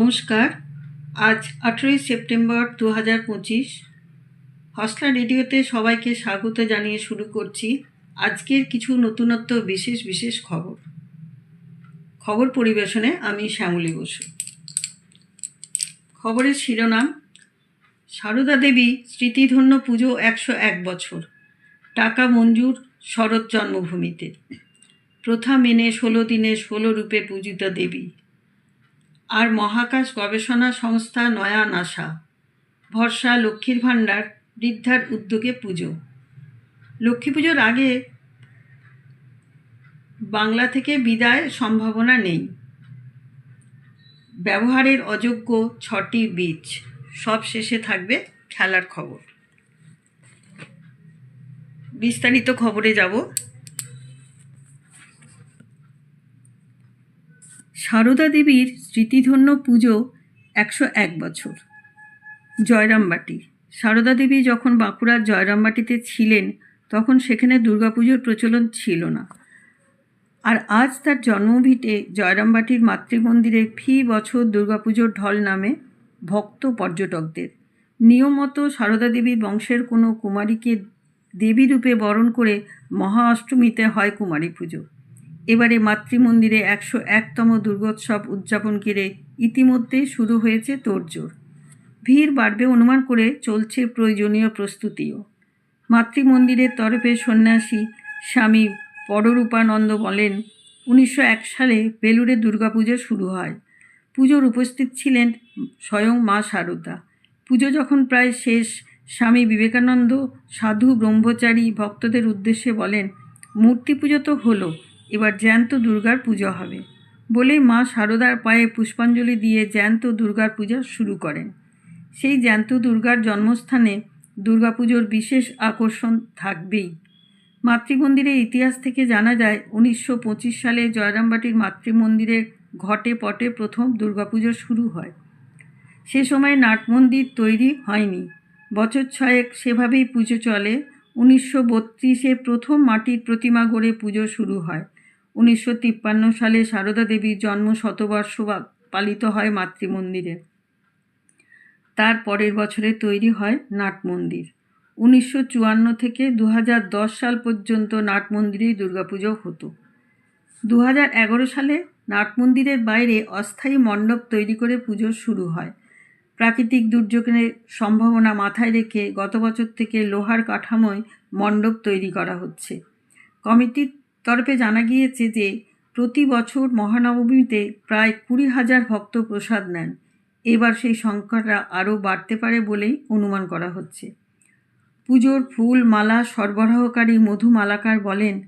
নমস্কার। আজ আঠেরোই সেপ্টেম্বর দু হাজার পঁচিশ। হসলা রেডিওতে সবাইকে স্বাগত জানিয়ে শুরু করছি আজকের কিছু নতুনত্ব বিশেষ বিশেষ খবর। খবর পরিবেশনে আমি শ্যামলী বসু। খবরের শিরোনাম, সারদা দেবী স্মৃতিধন্য পুজো একশো এক বছর, টাকা মঞ্জুর শরৎ জন্মভূমিতে। প্রথা মেনে ষোলো দিনে ষোলো রূপে পূজিত দেবী। আর মহাকাশ গবেষণা সংস্থা নয়া নাসা। ভরসা লক্ষ্মীর ভাণ্ডার, বৃদ্ধার উদ্যোগে পুজো। লক্ষ্মী পুজোর আগে বাংলা থেকে বিদায় সম্ভাবনা নেই। ব্যবহারের অযোগ্য ছটি বীজ, সব শেষে থাকবে খেলার খবর। বিস্তারিত খবরে যাব। সারদা দেবীর স্মৃতিধন্য পুজো একশো এক বছর। জয়রামবাটি। সারদা দেবী যখন বাঁকুড়ার জয়রামবাটিতে ছিলেন, তখন সেখানে দুর্গাপুজোর প্রচলন ছিল না। আর আজ তার জন্মভিটে জয়রামবাটির মাতৃমন্দিরে ফি বছর দুর্গাপুজোর ঢল নামে ভক্ত পর্যটকদের। নিয়মত সারদা দেবীর বংশের কোনো কুমারীকে দেবী রূপে বরণ করে মহা অষ্টমীতে হয় কুমারী পুজো। এবারে মাতৃমন্দিরে একশো একতম দুর্গোৎসব উদযাপন ঘিরে ইতিমধ্যেই শুরু হয়েছে তোড়জোড়। ভিড় বাড়বে অনুমান করে চলছে প্রয়োজনীয় প্রস্তুতিও। মাতৃমন্দিরের তরফে সন্ন্যাসী স্বামী পররূপানন্দ বলেন, উনিশশো এক সালে বেলুড়ে দুর্গাপুজো শুরু হয়। পুজোর উপস্থিত ছিলেন স্বয়ং মা শারদা পুজো যখন প্রায় শেষ, স্বামী বিবেকানন্দ সাধু ব্রহ্মচারী ভক্তদের উদ্দেশ্যে বলেন মূর্তি পুজো তো হলো এবার জ্যান্ত দুর্গার পুজো হবে বলেই মা শারদার পায়ে পুষ্পাঞ্জলি দিয়ে জ্যান্ত দুর্গার পূজা শুরু করেন। সেই জ্যান্ত দুর্গার জন্মস্থানে দুর্গাপুজোর বিশেষ আকর্ষণ থাকবেই। মাতৃমন্দিরের ইতিহাস থেকে জানা যায়, উনিশশো পঁচিশ সালে জয়রামবাটির মাতৃমন্দিরে ঘটে পটে প্রথম দুর্গাপুজো শুরু হয়। সে সময় নাটমন্দির তৈরি হয়নি। বছর ছয়েক সেভাবেই পুজো চলে। উনিশশো বত্রিশে প্রথম মাটির প্রতিমা গড়ে পুজো শুরু হয়। উনিশশো তিপ্পান্ন সালে সারদা দেবীর জন্ম শতবর্ষ পালিত হয় মাতৃমন্দিরে। তার পরের বছরে তৈরি হয় নাট মন্দির। উনিশশো চুয়ান্ন থেকে দু হাজার দশ সাল পর্যন্ত নাট মন্দিরেই দুর্গাপুজো হতো। দু হাজার এগারো সালে নাট মন্দিরের বাইরে অস্থায়ী মণ্ডপ তৈরি করে পুজো শুরু হয়। প্রাকৃতিক দুর্যোগের সম্ভাবনা মাথায় রেখে গত বছর থেকে লোহার কাঠামোয় মণ্ডপ তৈরি করা হচ্ছে। কমিটির তরফে জানা গিয়েছে যে, প্রতি বছর মহানবমীতে প্রায় কুড়ি হাজার ভক্ত প্রসাদ নেন। এবার সেই সংখ্যাটা আরও বাড়তে পারে বলেই অনুমান করা হচ্ছে। পুজোর ফুল মালা সরবরাহকারী মধুমালাকার বলেন,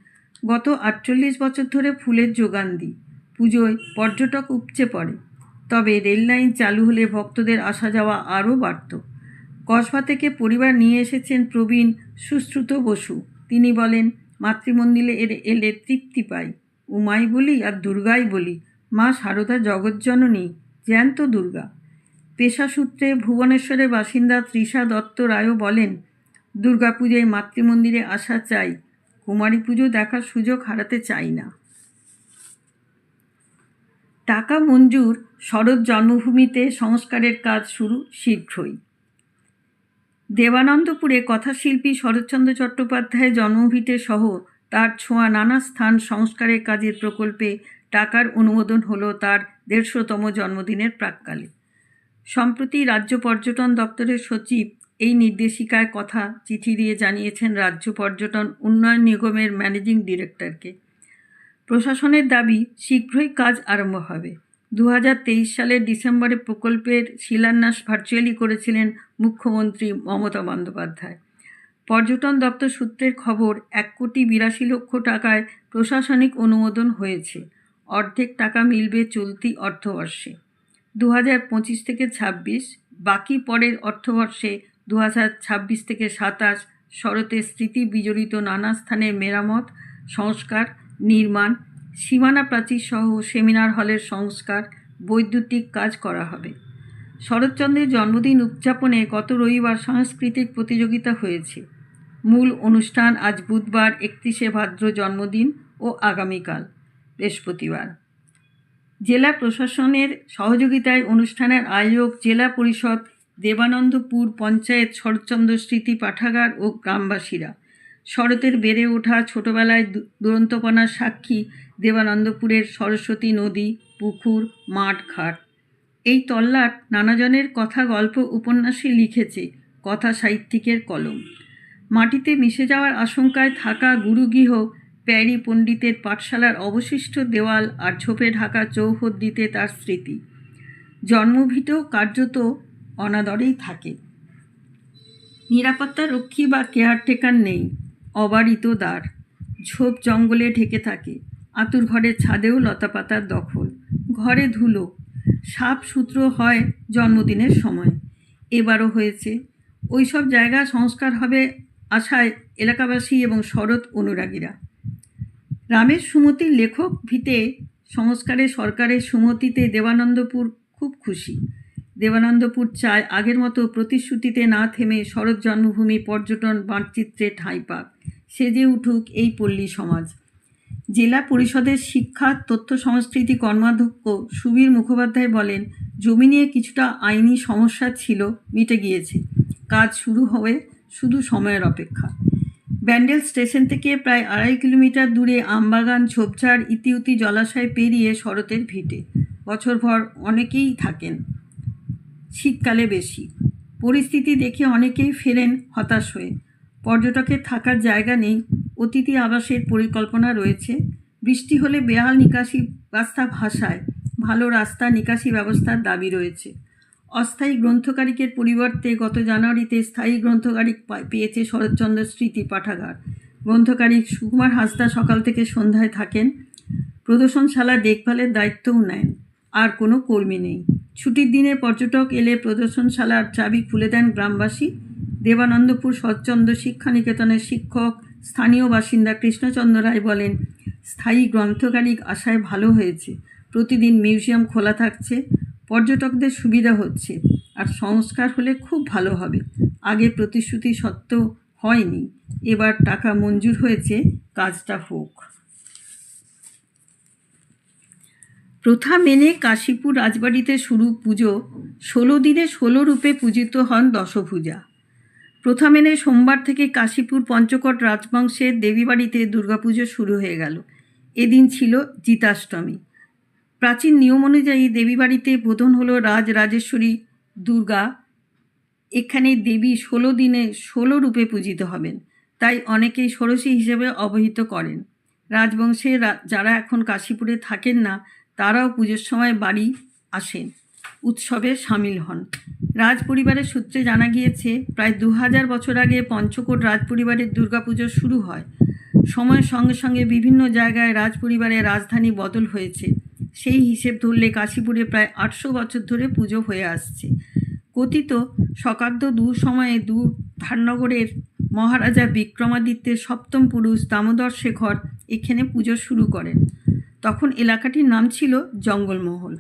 গত আটচল্লিশ বছর ধরে ফুলের যোগান দিই। পুজোয় পর্যটক উপচে পড়ে। তবে রেললাইন চালু হলে ভক্তদের আসা যাওয়া আরও বাড়ত। কসবা থেকে পরিবার নিয়ে এসেছেন প্রবীণ সুশ্রুত বসু। তিনি বলেন মাতৃমন্দিরে এর এলে তৃপ্তি পাই। উমাই বলি আর দুর্গাই বলি, মা শারদা জগজ্জননী, জ্যান্ত দুর্গা। পেশাসূত্রে ভুবনেশ্বরের বাসিন্দা তৃষা দত্ত রায়ও বলেন, দুর্গাপূজায় মাতৃমন্দিরে আসা চাই, কুমারী পুজো দেখার সুযোগ হারাতে চাই না। টাকা মঞ্জুর, শরৎ জন্মভূমিতে সংস্কারের কাজ শুরু শীঘ্রই। দেবানন্দপুরে কথাশিল্পী শরৎচন্দ্র চট্টোপাধ্যায়ের জন্মভিটে সহ তার ছোঁয়া নানা স্থান সংস্কারের কাজের প্রকল্পে টাকার অনুমোদন হলো তার দেড়শোতম জন্মদিনের প্রাককালে। সম্প্রতি রাজ্য পর্যটন দপ্তরের সচিব এই নির্দেশিকায় কথা চিঠি দিয়ে জানিয়েছেন রাজ্য পর্যটন উন্নয়ন নিগমের ম্যানেজিং ডিরেক্টরকে। প্রশাসনের দাবি, শীঘ্রই কাজ আরম্ভ হবে। দু হাজার তেইশ সালের ডিসেম্বরে প্রকল্পের শিলান্যাস ভার্চুয়ালি করেছিলেন মুখ্যমন্ত্রী মমতা বন্দ্যোপাধ্যায়। পর্যটন দপ্তর সূত্রের খবর, এক কোটি বিরাশি লক্ষ টাকায় প্রশাসনিক অনুমোদন হয়েছে। অর্ধেক টাকা মিলবে চলতি অর্থবর্ষে। দু হাজার পঁচিশ থেকে ছাব্বিশ, বাকি পরের অর্থবর্ষে দু হাজার ছাব্বিশ থেকে সাতাশ শরতে স্মৃতি বিজড়িত নানা স্থানের মেরামত, সংস্কার, নির্মাণ সীমানা প্রাচীর সহ সেমিনার হলের সংস্কার, বৈদ্যুতিক কাজ করা হবে। শরৎচন্দ্রের জন্মদিন উদযাপনে গত রবিবার সাংস্কৃতিক প্রতিযোগিতা হয়েছে। মূল অনুষ্ঠান আজ বুধবার, একত্রিশে ভাদ্র জন্মদিন ও আগামীকাল, বৃহস্পতিবার। জেলা প্রশাসনের সহযোগিতায় অনুষ্ঠানের আয়োজক জেলা পরিষদ দেবানন্দপুর পঞ্চায়েত শরৎচন্দ্র স্মৃতি পাঠাগার ও গ্রামবাসীরা শরতের বেড়ে ওঠা ছোটবেলায় দুরন্তপনার সাক্ষী দেবানন্দপুরের সরস্বতী নদী, পুকুর, মাঠ, ঘাট। এই তল্লাট নানাজনের কথা গল্প উপন্যাসে লিখেছে কথা সাহিত্যিকের কলম। মাটিতে মিশে যাওয়ার আশঙ্কায় থাকা গুরুগৃহ, প্যারি পণ্ডিতের পাঠশালার অবশিষ্ট দেওয়াল আর ঝোপে ঢাকা চৌহদ্দিতে তার স্মৃতি। জন্মভিত কার্যত অনাদরেই থাকে। নিরাপত্তা রক্ষী বা কেয়ারটেকার নেই। অবারিত দ্বার। ঝোপ জঙ্গলে ঢেকে থাকে। আতুর ঘরের ছাদেও লতাপাতার দখল। ঘরে ধুলো। সাপ সূত্র হয় জন্মদিনের সময়। এবারও হয়েছে। ওই সব জায়গা সংস্কার হবে আশায় এলাকাবাসী এবং শরৎ অনুরাগীরা। রামের সুমতির লেখক ভিতে সংস্কারে সরকারের সুমতিতে দেবানন্দপুর খুব খুশি। দেবানন্দপুর চায় আগের মতো প্রতিশ্রুতিতে না থেমে শরৎ জন্মভূমি পর্যটন মানচিত্রে ঠাঁই পাক। সেজে উঠুক এই পল্লী সমাজ। জেলা পরিষদের শিক্ষা, তথ্য, সংস্কৃতি কর্মাধ্যক্ষ সুবীর মুখোপাধ্যায় বলেন, জমি নিয়ে কিছুটা আইনি সমস্যা ছিল, মিটে গিয়েছে। কাজ শুরু হবে শুধু সময়ের অপেক্ষা। ব্যান্ডেল স্টেশন থেকে প্রায় আড়াই কিলোমিটার দূরে আমবাগান, ঝোপঝাড়, ইতিউতি, জলাশয় পেরিয়ে শরতের ভিটে। বছরভর অনেকেই থাকেন। শীতকালে বেশি। পরিস্থিতি দেখে অনেকেই ফেরেন হতাশ হয়ে। পর্যটকের থাকার জায়গা নেই, অতিথি আবাসের পরিকল্পনা রয়েছে। বৃষ্টি হলে বেহাল নিকাশি রাস্তা ভাষায় ভালো রাস্তা নিকাশি ব্যবস্থার দাবি রয়েছে। অস্থায়ী গ্রন্থকারিকের পরিবর্তে গত জানুয়ারিতে স্থায়ী গ্রন্থকারিক পেয়েছে শরৎচন্দ্র স্মৃতি পাঠাগার। গ্রন্থকারিক সুকুমার হাসদা সকাল থেকে সন্ধ্যায় থাকেন। প্রদর্শনশালা দেখভালের দায়িত্বও নেন। আর কোনো কর্মী নেই। ছুটির দিনে পর্যটক এলে প্রদর্শনশালার চাবি খুলে দেন গ্রামবাসী। দেবানন্দপুর সৎচন্দ্র শিক্ষা নিকেতনের শিক্ষক, স্থানীয় বাসিন্দা কৃষ্ণচন্দ্র রায় বলেন, স্থায়ী গ্রন্থকারিক আশায় ভালো হয়েছে। প্রতিদিন মিউজিয়াম খোলা থাকছে, পর্যটকদের সুবিধা হচ্ছে, আর সংস্কার হলে খুব ভালো হবে। আগে প্রতিশ্রুতি সত্ত্বেও হয়নি। এবার টাকা মঞ্জুর হয়েছে, কাজটা হোক। প্রথা মেনে কাশীপুর রাজবাড়িতে শুরু পুজো, ষোলো দিনে ষোলো রূপে পূজিত হন দশভূজা। প্রথা মেনে সোমবার থেকে কাশীপুর পঞ্চকট রাজবংশের দেবীবাড়িতে দুর্গাপুজো শুরু হয়ে গেল। এদিন ছিল জিতাষ্টমী। প্রাচীন নিয়ম অনুযায়ী দেবীবাড়িতে বোধন হলো রাজ রাজেশ্বরী দুর্গা। এখানে দেবী ষোলো দিনে ষোলো রূপে পূজিত হবেন। তাই অনেকেই ষোড়শী হিসেবে অবহিত করেন। রাজবংশে যারা এখন কাশীপুরে থাকেন না তারাও পুজোর সময় বাড়ি আসেন, উৎসবে সামিল হন। রাজ পরিবারের সূত্রে জানা গিয়েছে, প্রায় দু হাজার বছর আগে পঞ্চকোট রাজপরিবারের দুর্গাপুজো শুরু হয়। সময়ের সঙ্গে সঙ্গে বিভিন্ন জায়গায় রাজপরিবারের রাজধানী বদল হয়েছে। সেই হিসেব ধরলে কাশীপুরে প্রায় আটশো বছর ধরে পুজো হয়ে আসছে। কথিত শকাব্দ দু সময়ে দু ধারনগরের মহারাজা বিক্রমাদিত্যের সপ্তম পুরুষ দামোদর শেখর এখানে পুজো শুরু করেন। তখন এলাকাটির নাম ছিল জঙ্গলমহল।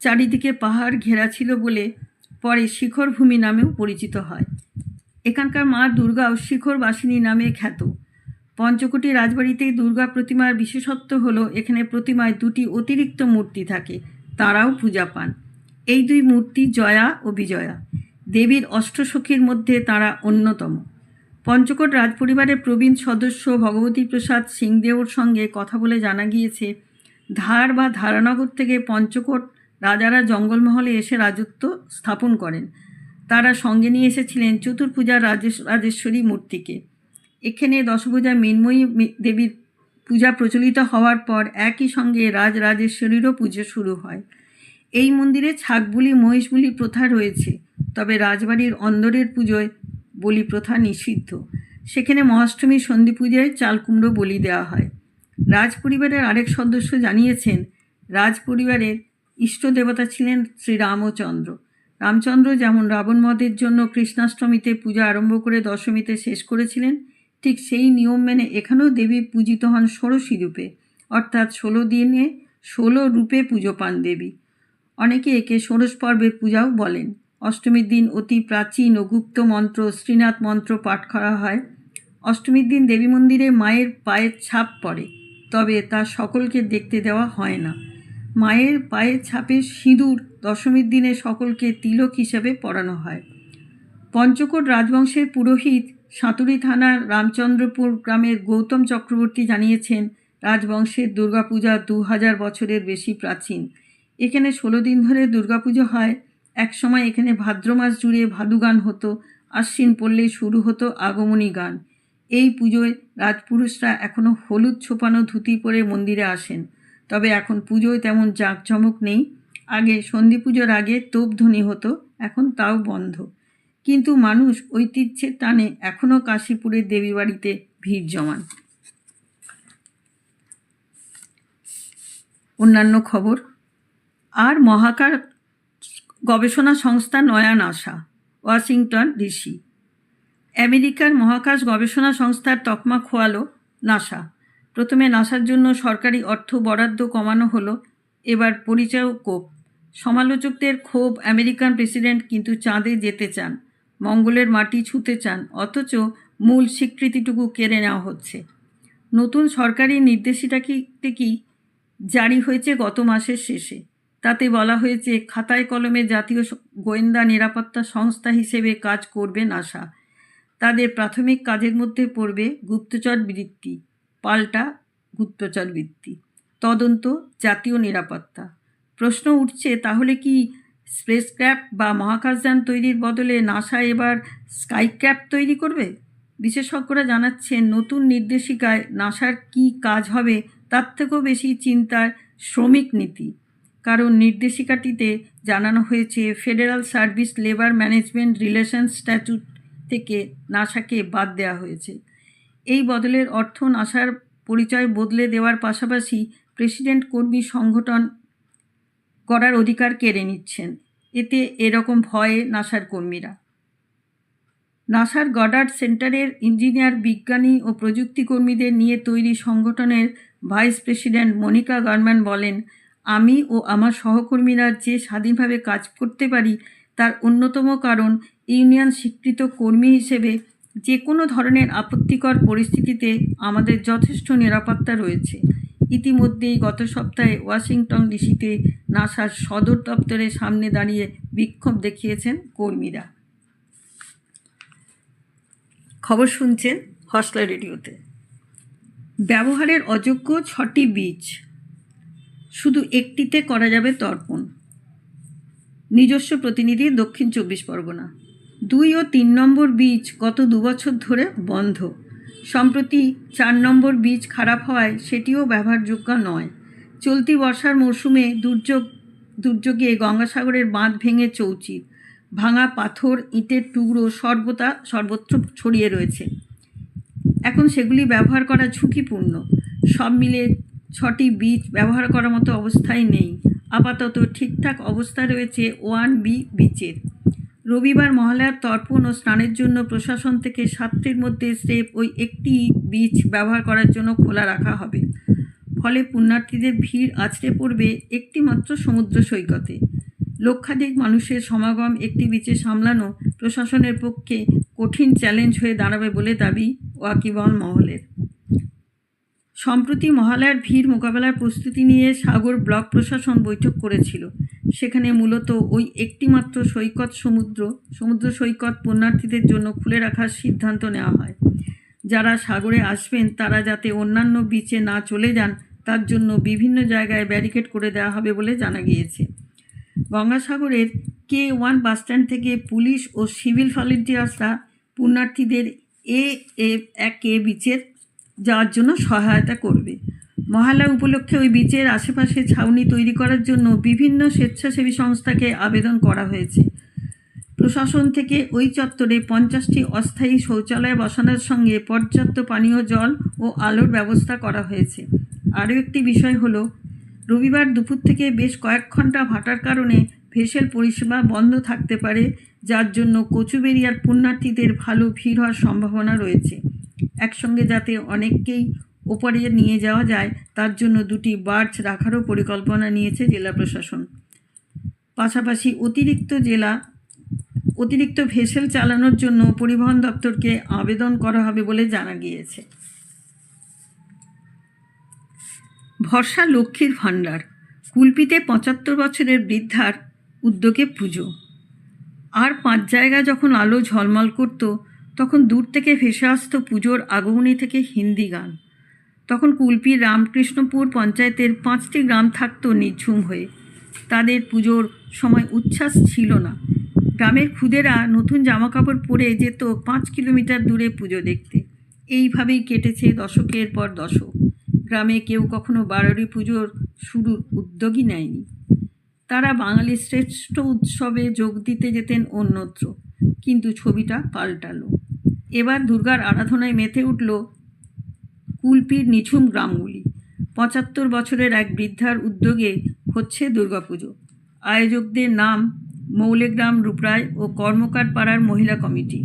চারিদিকে পাহাড় ঘেরা ছিল বলে পরে শিখরভূমি নামেও পরিচিত হয়। এখানকার মা দুর্গাও শিখর বাসিনী নামে খ্যাত। পঞ্চকোটি রাজবাড়িতেই দুর্গা প্রতিমার বিশেষত্ব হলো এখানে প্রতিমায় দুটি অতিরিক্ত মূর্তি থাকে, তারাও পূজা পান। এই দুই মূর্তি জয়া ও বিজয়া। দেবীর অষ্টসখীর মধ্যে তারা অন্যতম। পঞ্চকোট রাজপরিবারের প্রবীণ সদস্য ভগবতী প্রসাদ সিংদেওর সঙ্গে কথা বলে জানা গিয়েছে ধার বা ধারানগর থেকে পঞ্চকোট রাজারা জঙ্গলমহলে এসে রাজত্ব স্থাপন করেন। তারা সঙ্গে নিয়ে এসেছিলেন চতুর্পূজা রাজেশ, রাজেশ্বরী মূর্তিকে। এখানে দশভূজা মৃন্ময়ী দেবীর পূজা প্রচলিত হওয়ার পর একই সঙ্গে রাজ রাজেশ্বরীরও পুজো শুরু হয়। এই মন্দিরে ছাগ বলি মহিষ বলি প্রথা রয়েছে, তবে রাজবাড়ির অন্দরের পুজোয় বলি প্রথা নিষিদ্ধ। সেখানে মহাষ্টমী সন্ধি পূজায় চাল কুমড়ো বলি দেওয়া হয়। রাজ পরিবারের আরেক সদস্য জানিয়েছেন রাজ পরিবারের ইষ্ট দেবতা ছিলেন শ্রী রামচন্দ্র যেমন রাবণ বধের জন্য কৃষ্ণাষ্টমীতে পূজা আরম্ভ করে দশমীতে শেষ করেছিলেন, ঠিক সেই নিয়ম মেনে এখানেও দেবী পূজিত হন ষোড়শী রূপে, অর্থাৎ ষোলো দিনে ষোলো রূপে পুজো পান দেবী। অনেকে একে ষোড়শ পর্বের পূজাও বলেন। অষ্টমীর দিন অতি প্রাচীন ও গুপ্ত মন্ত্র, শ্রীনাথ মন্ত্র পাঠ করা হয়। অষ্টমীর দিন দেবী মন্দিরে মায়ের পায়ের ছাপ পড়ে। তবে তা সকলকে দেখতে দেওয়া হয় না। মায়ের পায়ের ছাপে সিঁদুর দশমীর দিনে সকলকে তিলক হিসাবে পরানো হয়। পঞ্চকোট রাজবংশের পুরোহিত সাঁতুরি থানার রামচন্দ্রপুর গ্রামের গৌতম চক্রবর্তী জানিয়েছেন, রাজবংশের দুর্গাপূজা দু হাজার বছরের বেশি প্রাচীন। এখানে ষোলো দিন ধরে দুর্গাপুজো হয়। একসময় এখানে ভাদ্র মাস জুড়ে ভাদু গান হতো, আশ্বিন পড়লেই শুরু হতো আগমনী গান। এই পুজোয় রাজপুরুষরা এখনও হলুদ ছোপানো ধুতি পরে মন্দিরে আসেন। তবে এখন পুজোয় তেমন জাঁকজমক নেই। আগে সন্ধি পুজোর আগে তোপধ্বনি হতো, এখন তাও বন্ধ। কিন্তু মানুষ ঐতিহ্যের টানে এখনও কাশীপুরের দেবী বাড়িতে ভিড় জমান। অন্যান্য খবর? আর মহাকাশ গবেষণা সংস্থা নয়া নাসা, ওয়াশিংটন, ডিসি। আমেরিকার মহাকাশ গবেষণা সংস্থার তকমা খোয়ালো নাসা। প্রথমে নাসার জন্য সরকারি অর্থ বরাদ্দ কমানো হলো, এবার পরিচয় কোপ। সমালোচকদের ক্ষোভ আমেরিকান প্রেসিডেন্ট কিন্তু চাঁদে যেতে চান, মঙ্গলের মাটি ছুঁতে চান, অথচ মূল স্বীকৃতিটুকু কেড়ে নেওয়া হচ্ছে। নতুন সরকারি নির্দেশিকাটি কি জারি হয়েছে গত মাসের শেষে? তাতে বলা হয়েছে, খাতায় কলমে জাতীয় গোয়েন্দা নিরাপত্তা সংস্থা হিসেবে কাজ করবে নাসা। তাদের প্রাথমিক কাজের মধ্যে পড়বে গুপ্তচর বৃত্তি, পাল্টা গুপ্তচর বৃত্তি। তদন্ত জাতীয় নিরাপত্তা। প্রশ্ন উঠছে, তাহলে কি স্পেস স্পেসক্রাফট বা মহাকাশযান তৈরির বদলে নাসা এবার স্কাইক্রাফট তৈরি করবে? বিশেষজ্ঞরা জানাচ্ছেন, নতুন নির্দেশিকায় নাসার কি কাজ হবে তার থেকেও বেশি চিন্তার শ্রমিক নীতি। কারণ নির্দেশিকাটিতে জানানো হয়েছে, federal service labour management relation statute থেকে নাসাকে বাদ দেওয়া হয়েছে। এই বদলের অর্থ নাসার পরিচয় বদলে দেওয়ার পাশাপাশি প্রেসিডেন্ট কর্মী সংগঠন করার অধিকার কেড়ে নিচ্ছেন। এতে এরকম ভয়ে নাসার কর্মীরা। নাসার গডার্ড সেন্টারের ইঞ্জিনিয়ার, বিজ্ঞানী ও প্রযুক্তি কর্মীদের নিয়ে তৈরি সংগঠনের ভাইস প্রেসিডেন্ট মনিকা গার্মান বলেন, আমি ও আমার সহকর্মীরা যে স্বাধীনভাবে কাজ করতে পারি তার অন্যতম কারণ ইউনিয়ন স্বীকৃত কর্মী হিসেবে যে কোনো ধরনের আপত্তিকর পরিস্থিতিতে আমাদের যথেষ্ট নিরাপত্তা রয়েছে। ইতিমধ্যেই গত সপ্তাহে ওয়াশিংটন ডিসিতে নাসার সদর দপ্তরের সামনে দাঁড়িয়ে বিক্ষোভ দেখিয়েছেন কর্মীরা। খবর শুনছেন হসলা রেডিওতে। ব্যবহারের অযোগ্য ছটি বীজ। শুধু একটিতে করা যাবে তর্পণ। নিজস্ব প্রতিনিধি দক্ষিণ চব্বিশ পরগনা। দুই ও তিন নম্বর বীজ গত দুবছর ধরে বন্ধ। সম্প্রতি চার নম্বর বীজ খারাপ হওয়ায় সেটিও ব্যবহারযোগ্য নয়। চলতি বর্ষার মরশুমে দুর্যোগ, দুর্যোগে গঙ্গাসাগরের বাঁধ ভেঙে চৌচির ভাঙা পাথর, ইটের টুকরো সর্বতা সর্বত্র ছড়িয়ে রয়েছে। এখন সেগুলি ব্যবহার করা ঝুঁকিপূর্ণ। সব মিলে ছটি বীজ ব্যবহার করার মতো অবস্থায় নেই। আপাতত ঠিকঠাক অবস্থা রয়েছে ওয়ান বি বিচের রবিবার মহালয়ার তর্পণ ও স্নানের জন্য প্রশাসন থেকে সাতটির মধ্যে স্টেপ ওই একটি বীজ ব্যবহার করার জন্য খোলা রাখা হবে। ফলে পুণ্যার্থীদের ভিড় আছড়ে পড়বে একটি মাত্র সমুদ্র সৈকতে। লক্ষাধিক মানুষের সমাগম একটি বিচে সামলানো প্রশাসনের পক্ষে কঠিন চ্যালেঞ্জ হয়ে দাঁড়াবে বলে দাবি ওয়াকিবহল মহলের। সম্প্রতি মহালয়ার ভিড় মোকাবেলার প্রস্তুতি নিয়ে সাগর ব্লক প্রশাসন বৈঠক করেছিল। সেখানে মূলত ওই একটিমাত্র সৈকত সমুদ্র সমুদ্র সৈকত পুণ্যার্থীদের জন্য খুলে রাখার সিদ্ধান্ত নেওয়া হয়। যারা সাগরে আসবেন, তারা যাতে অন্যান্য বিচে না চলে যান, তার জন্য বিভিন্ন জায়গায় ব্যারিকেড করে দেওয়া হবে বলে জানা গিয়েছে। গঙ্গাসাগরের কে ওয়ান বাসস্ট্যান্ড থেকে পুলিশ ও সিভিল ভলেন্টিয়ার্সরা পুণ্যার্থীদের এ এক এ বিচের যাওয়ার জন্য সহায়তা করবে। মহালয়া উপলক্ষে ওই বিচের আশেপাশে ছাউনি তৈরি করার জন্য বিভিন্ন স্বেচ্ছাসেবী সংস্থাকে আবেদন করা হয়েছে। প্রশাসন থেকে ওই চত্বরে পঞ্চাশটি অস্থায়ী শৌচালয় বসানোর সঙ্গে পর্যাপ্ত পানীয় জল ও আলোর ব্যবস্থা করা হয়েছে। আরও একটি বিষয় হলো, রবিবার দুপুর থেকে বেশ কয়েক ঘণ্টা ভাটার কারণে ভেসেল পরিষেবা বন্ধ থাকতে পারে, যার জন্য কচুবেরিয়ার পুণ্যার্থীদের ভালো ভিড় হওয়ার সম্ভাবনা রয়েছে। একসঙ্গে যাতে অনেককেই ওপরে নিয়ে যাওয়া যায়, তার জন্য দুটি বার্চ রাখারও পরিকল্পনা নিয়েছে জেলা প্রশাসন। পাশাপাশি অতিরিক্ত জেলা, অতিরিক্ত ভেসেল চালানোর জন্য পরিবহন দপ্তরকে আবেদন করা হবে বলে জানা গিয়েছে। ভরসা লক্ষ্মীর ভাণ্ডার, কুলপিতে পঁচাত্তর বছরের বৃদ্ধার উদ্যোগে পুজো। আর পাঁচ জায়গা যখন আলো ঝলমল করত, তখন দূর থেকে ভেসে আসতো পুজোর আগমনী থেকে হিন্দি গান। তখন কুলপির রামকৃষ্ণপুর পঞ্চায়েতের পাঁচটি গ্রাম থাকতো নিঝুম হয়ে। তাদের পুজোর সময় উচ্ছ্বাস ছিল না। গ্রামের খুদেরা নতুন জামাকাপড় পরে যেত পাঁচ কিলোমিটার দূরে পুজো দেখতে। এইভাবেই কেটেছে দশকের পর দশক। গ্রামে কেউ কখনো বারোরি পুজোর শুরুর উদ্যোগই নেয়নি। তারা বাঙালির শ্রেষ্ঠ উৎসবে যোগ দিতে যেতেন অন্যত্র, কিন্তু ছবিটা পাল্টালো। এবার দুর্গার আরাধনায় মেতে উঠল কুলপির নিঝুম গ্রামগুলি। পঁচাত্তর বছরের এক বৃদ্ধার উদ্যোগে হচ্ছে দুর্গাপুজো। আয়োজকদের নাম মৌলেগ্রাম রূপরায় ও কর্মকার পাড়ার মহিলা কমিটি।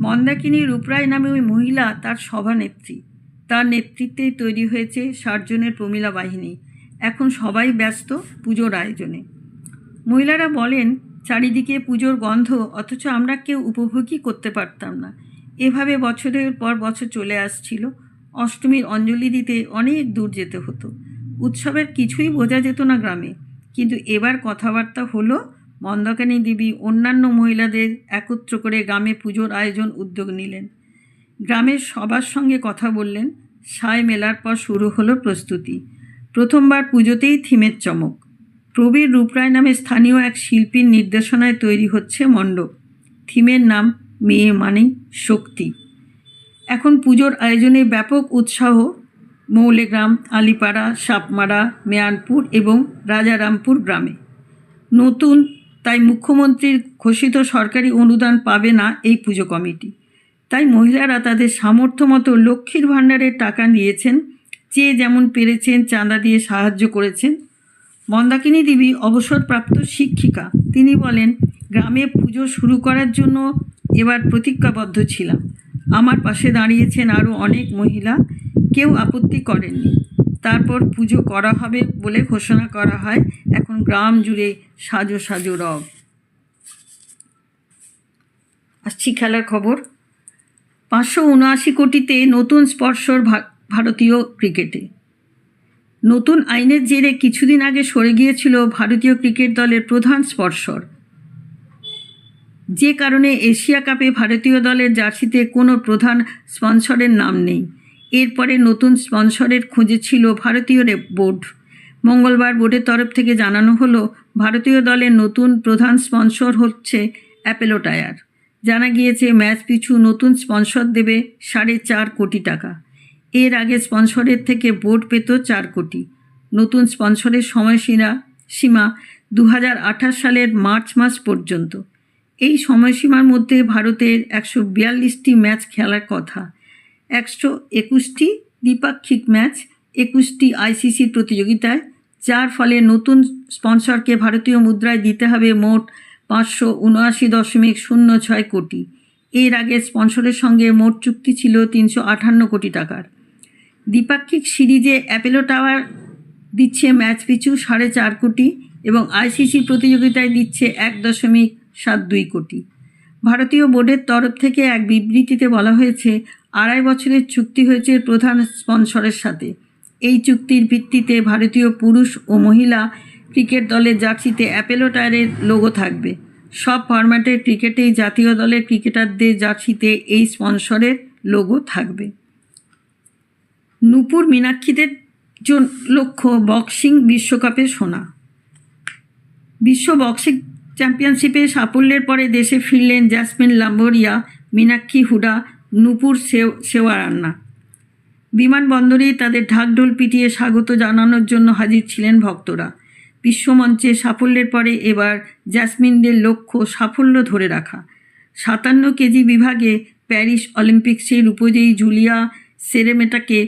মন্দাকিনী রূপরায় নামে ওই মহিলা তার সভানেত্রী। তার নেতৃত্বেই তৈরি হয়েছে ষাটজনের প্রমিলা বাহিনী। এখন সবাই ব্যস্ত পুজোর আয়োজনে। মহিলারা বলেন, চারিদিকে পুজোর গন্ধ, অথচ আমরা কেউ উপভোগই করতে পারতাম না। এভাবে বছরের পর বছর চলে আসছিল। অষ্টমীর অঞ্জলি দিতে অনেক দূর যেতে হতো। উৎসবের কিছুই বোঝা যেত না গ্রামে। কিন্তু এবার কথাবার্তা হলো, মন্দাকিনী দেবী অন্যান্য মহিলাদের একত্র করে গ্রামে পুজোর আয়োজন উদ্যোগ নিলেন। গ্রামের সবার সঙ্গে কথা বললেন। সায় মেলার পর শুরু হলো প্রস্তুতি। প্রথমবার পুজোতেই থিমের চমক। প্রবীর রূপরায় নামে স্থানীয় এক শিল্পীর নির্দেশনায় তৈরি হচ্ছে মণ্ডপ। থিমের নাম মেয়ে মানেই শক্তি। এখন পুজোর আয়োজনে ব্যাপক উৎসাহ মৌলেগ্রাম আলিপাড়া, সাপমারা, মেয়ানপুর এবং রাজারামপুর গ্রামে। নতুন, তাই মুখ্যমন্ত্রীর ঘোষিত সরকারি অনুদান পাবে না এই পুজো কমিটি। তাই মহিলারা তাদের সামর্থ্য মতো লক্ষ্মীর ভাণ্ডারের টাকা নিয়েছেন যে যেমন পেরেছেন, চাঁদা দিয়ে সাহায্য করেছেন। মন্দাকিনী দেবী অবসরপ্রাপ্ত শিক্ষিকা, তিনি বলেন, গ্রামে পুজো শুরু করার জন্য এবার প্রতিজ্ঞাবদ্ধ ছিলাম। আমার পাশে দাঁড়িয়েছেন আরও অনেক মহিলা। কেউ আপত্তি করেননি। তারপর পুজো করা হবে বলে ঘোষণা করা হয়। এখন গ্রাম জুড়ে সাজো সাজো রব। আসছি খেলার খবর। পাঁচশো উনআশি কোটিতে নতুন স্পর্শর ভারতীয় ক্রিকেটে। নতুন আইনের জেরে কিছুদিন আগে সরে গিয়েছিল ভারতীয় ক্রিকেট দলের প্রধান স্পর্শর। যে কারণে এশিয়া কাপে ভারতীয় দলের জার্সিতে কোনো প্রধান স্পন্সরের নাম নেই। এরপরে নতুন স্পন্সরের খোঁজে ছিল ভারতীয় বোর্ড। মঙ্গলবার বোর্ডের তরফ থেকে জানানো হলো, ভারতীয় দলের নতুন প্রধান স্পন্সর হচ্ছে অ্যাপেলো টায়ার। জানা গিয়েছে, ম্যাচ পিছু নতুন স্পন্সর দেবে সাড়ে চার কোটি টাকা। এর আগে স্পন্সরের থেকে বোর্ড পেত চার কোটি। নতুন স্পন্সরের সময়সীমা সীমা দু হাজার আঠাশ সালের মার্চ মাস পর্যন্ত। এই সময়সীমার মধ্যে ভারতের একশো বিয়াল্লিশটি ম্যাচ খেলার কথা। একশো একুশটি দ্বিপাক্ষিক ম্যাচ, একুশটি আইসিসির প্রতিযোগিতায়, যার ফলে নতুন স্পন্সরকে ভারতীয় মুদ্রায় দিতে হবে মোট পাঁচশো উনআশি দশমিক শূন্য ছয় কোটি। এর আগে স্পন্সরের সঙ্গে মোট চুক্তি ছিল তিনশো আটান্ন কোটি টাকার। দ্বিপাক্ষিক সিরিজে অ্যাপেলো টাওয়ার দিচ্ছে ম্যাচ পিছু সাড়ে চার কোটি এবং আইসিসি প্রতিযোগিতায় দিচ্ছে এক দশমিক সাত দুই কোটি। ভারতীয় বোর্ডের তরফ থেকে এক বিবৃতিতে বলা হয়েছে, আড়াই বছরের চুক্তি হয়েছে প্রধান স্পন্সরের সাথে। এই চুক্তির ভিত্তিতে ভারতীয় পুরুষ ও মহিলা ক্রিকেট দলের জার্সিতে অ্যাপেলো টায়ারের লোগো থাকবে। সব ফরম্যাটের ক্রিকেটেই জাতীয় দলের ক্রিকেটারদের জার্সিতে এই স্পন্সরের লোগো থাকবে। নূপুর মীনাক্ষীদের লক্ষ্য বক্সিং বিশ্বকাপে সোনা। বিশ্ব বক্সিং চ্যাম্পিয়নশিপে সাফল্যের পরে দেশে ফিরলেন জ্যাসমিন লাম্বরিয়া, মীনাক্ষী হুডা, নূপুর সেও সেওয়ারান্না। বিমানবন্দরেই তাদের ঢাকঢোল পিটিয়ে স্বাগত জানানোর জন্য হাজির ছিলেন ভক্তরা। বিশ্বমঞ্চে সাফল্যের পরে এবার জ্যাসমিনদের লক্ষ্য সাফল্য ধরে রাখা। সাতান্ন কেজি বিভাগে প্যারিস অলিম্পিক্সে রূপজয়ী জুলিয়া সেরেমেটাকে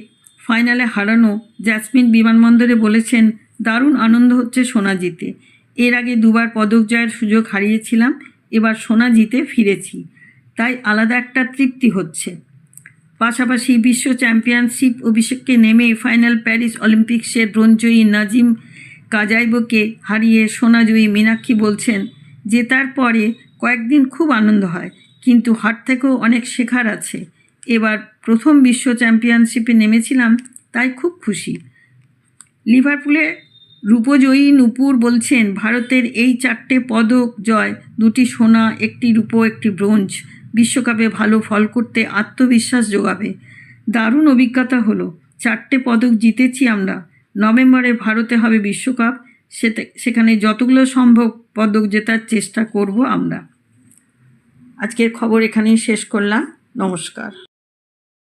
ফাইনালে হারানো জ্যাসমিন বিমানবন্দরে বলেছেন, দারুণ আনন্দ হচ্ছে সোনা জিতে। এর আগে দুবার পদক জয়ের সুযোগ হারিয়েছিলাম, এবার সোনা জিতে ফিরেছি। তাই আলাদা একটা তৃপ্তি হচ্ছে। পাশাপাশি বিশ্ব চ্যাম্পিয়নশিপ অভিষেককে নেমে ফাইনাল প্যারিস অলিম্পিক্সের ব্রোঞ্জয়ী নাজিম কাজাইবোকে হারিয়ে সোনাজয়ী মীনাক্ষী বলছেন জেতার পরে কয়েকদিন খুব আনন্দ হয়, কিন্তু হাট থেকেও অনেক শেখার আছে। এবার প্রথম বিশ্ব চ্যাম্পিয়নশিপে নেমেছিলাম, তাই খুব খুশি। লিভারপুলে রূপজয়ী নূপুর বলছেন, ভারতের এই চারটে পদক জয়, দুটি সোনা, একটি রূপো, একটি ব্রোঞ্জ। বিশ্বকাপে ভালো ফল করতে আত্মবিশ্বাস যোগাবে। দারুণ অভিজ্ঞতা হলো। চারটে পদক জিতেছি আমরা। নভেম্বরে ভারতে হবে বিশ্বকাপ। সেখানে যতগুলো সম্ভব পদক জেতার চেষ্টা করব আমরা। আজকের খবর এখানেই শেষ করলাম। নমস্কার।